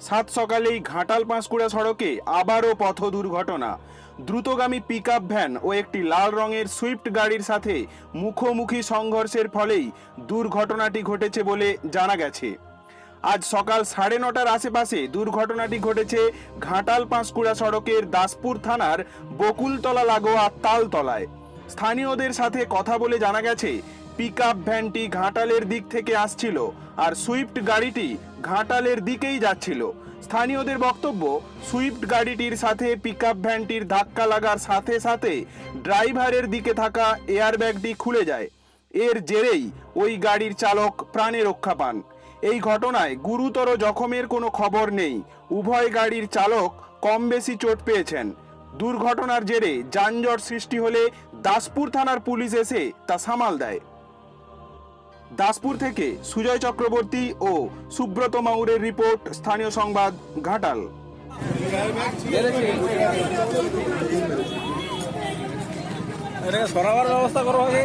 সাত সকালেই ঘাটাল পাঁশকুড়া সড়কে আবারও পথ দুর্ঘটনা। দ্রুতগামী পিকআপ ভ্যান ও একটি লাল রঙের সুইফট গাড়ির সাথে মুখোমুখি সংঘর্ষের ফলেই দুর্ঘটনাটি ঘটেছে বলে জানা গেছে। আজ সকাল সাড়ে নটার আশেপাশে দুর্ঘটনাটি ঘটেছে ঘাটাল পাঁশকুড়া সড়কের দাসপুর থানার বকুলতলা লাগোয়া তালতলায়। স্থানীয়দের সাথে কথা বলে জানা গেছে পিকআপ ভ্যানটি ঘাটালের দিক থেকে আসছিল আর সুইফট গাড়িটি ঘাটালের দিকেই যাচ্ছিল। স্থানীয়দের বক্তব্য, সুইফট গাড়িটির সাথে পিকআপ ভ্যানটির ধাক্কা লাগার সাথে সাথে ড্রাইভারের দিকে থাকা এয়ারব্যাগটি খুলে যায়। এর জেরেই ওই গাড়ির চালক প্রাণে রক্ষা পান। এই ঘটনায় গুরুতর জখমের কোনো খবর নেই। উভয় গাড়ির চালক কম বেশি চোট পেয়েছেন। দুর্ঘটনার জেরে যানজট সৃষ্টি হলে দাসপুর থানার পুলিশ এসে তা সামাল দেয়। দাসপুর থেকে সুজয় চক্রবর্তী ও সুব্রত মাউরের রিপোর্ট স্থানীয় সংবাদ ঘাটাল। সরাবার ব্যবস্থা করো আগে।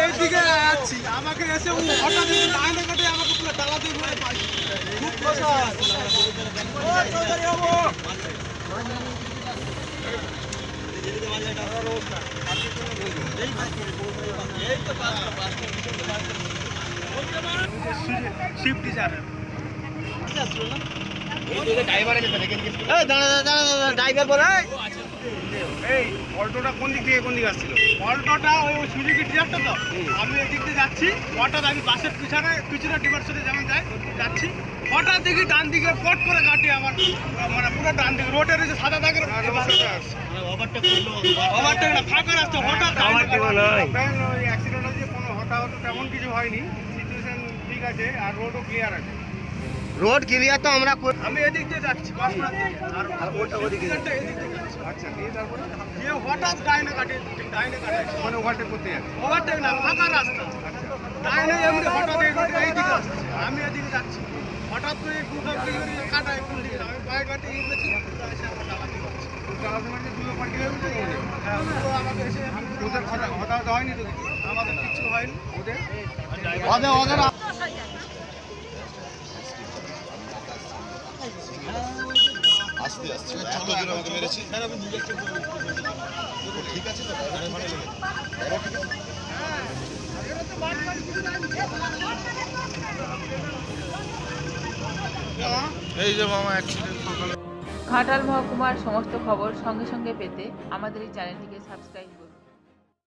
এইদিকে যাচ্ছি আমাকে এসে ও হঠাৎ এসে ডাইনে কাটে আমাকে পুরো ডালা দিয়ে ঘুরে পাই খুব ও চৌধুরী বাবু। শিফট ডিজার ড্রাইভার বলে এই অল্টোটা কোন দিক থেকে কোন দিকে আসছিল? অল্টোটা ওই সুজুকি ডিজারটা তো? আমি এদিক দিয়ে যাচ্ছি। হঠাৎ আমি বাসের পিছনে পিছনে ডিবার সাথে যেমন যাই যাচ্ছি। হঠাৎ দেখি ডান দিকে পট করে গাড়ি আমার মানে পুরো ডান দিকে রোডের ওই যে সাদা দাগের ওভারটেক না ফাঁকা রাস্তা হঠাৎ ওই অ্যাক্সিডেন্ট হয়েছে কোনো হঠাৎ তেমন কিছু হয়নি। সিচুয়েশন ঠিক আছে আর রোডও ক্লিয়ার আছে। রোড ক্লিয়ার তো আমরা আমি এদিক দিয়ে যাচ্ছি আচ্ছা তারপরে? হঠাৎ ডাইনে কাটে ডাইনে কাটে। মানে ওভারটেক করতে যাচ্ছে। ওভারটেক না ফাঁকা রাস্তা। ডাইনে এমনি হঠাৎ এই রোডে এই দিকে আসছে। আমি এদিকে যাচ্ছি। হঠাৎ করে এই দুটো ডেলিভারি কাটা একটু দিকে। আমি বাইক কাটে এই গেছি? এসে আমার চালাতে পারছি চালাতে মানে দুটো পার্টি হয়ে গেছে হ্যাঁ পুরো আমাকে এসে ওদের হঠাৎ হঠাৎ হয়নি তো কিছু আমাদের কিছু হয়নি ওদের ওদের ওদের আস্তে আসছে এত আমাকে মেরেছে। ড্রাইভার ঠিক আছে এই যে মামা অ্যাক্সিডেন্ট সকালে। ঘাটাল মহকুমার সমস্ত খবর সঙ্গে সঙ্গে পেতে আমাদের এই চ্যানেলটিকে সাবস্ক্রাইব করুন।